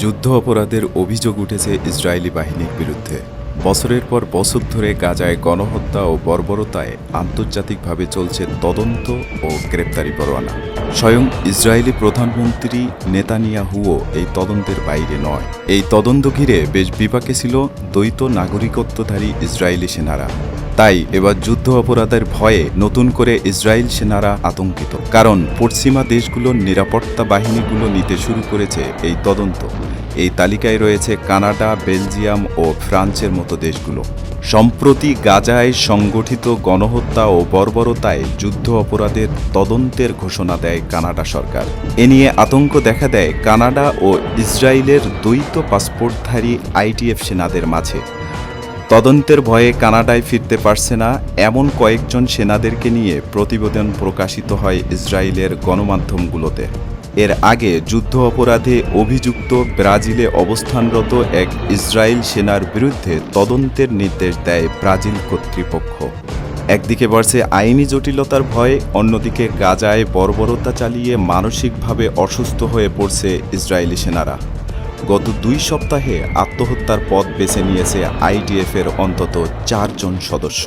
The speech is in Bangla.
যুদ্ধ অপরাধের অভিযোগ উঠেছে ইসরায়েলি বাহিনীর বিরুদ্ধে। বছরের পর বছর ধরে গাজায় গণহত্যা ও বর্বরতায় আন্তর্জাতিকভাবে চলছে তদন্ত ও গ্রেপ্তারি পরোয়ানা। স্বয়ং ইসরায়েলি প্রধানমন্ত্রী নেতানিয়াহুও এই তদন্তের বাইরে নয়। এই তদন্ত ঘিরে বেশ বিপাকে ছিল দ্বৈত নাগরিকত্বধারী ইসরায়েলি সেনারা। তাই এবার যুদ্ধ অপরাধের ভয়ে নতুন করে ইসরায়েল সেনারা আতঙ্কিত। কারণ পশ্চিমা দেশগুলোর নিরাপত্তা বাহিনীগুলো নিতে শুরু করেছে এই তদন্ত। এই তালিকায় রয়েছে কানাডা, বেলজিয়াম ও ফ্রান্সের মতো দেশগুলো। সম্প্রতি গাজায় সংগঠিত গণহত্যা ও বর্বরতায় যুদ্ধ অপরাধের তদন্তের ঘোষণা দেয় কানাডা সরকার। এ নিয়ে আতঙ্ক দেখা দেয় কানাডা ও ইসরায়েলের দ্বৈত পাসপোর্টধারী আইটিএফ সেনাদের মাঝে। তদন্তের ভয়ে কানাডায় ফিরতে পারছে না এমন কয়েকজন সেনাদেরকে নিয়ে প্রতিবেদন প্রকাশিত হয় ইসরায়েলের গণমাধ্যমগুলোতে। এর আগে যুদ্ধ অপরাধে অভিযুক্ত ব্রাজিলে অবস্থানরত এক ইসরায়েল সেনার বিরুদ্ধে তদন্তের নির্দেশ দেয় ব্রাজিল কর্তৃপক্ষ। একদিকে বাড়ছে আইনি জটিলতার ভয়ে, অন্যদিকে গাজায় বর্বরতা চালিয়ে মানসিকভাবে অসুস্থ হয়ে পড়ছে ইসরায়েলি সেনারা। গত দুই সপ্তাহে আত্মহত্যার পথ বেছে নিয়েছে আইডিএফের অন্তত চারজন সদস্য।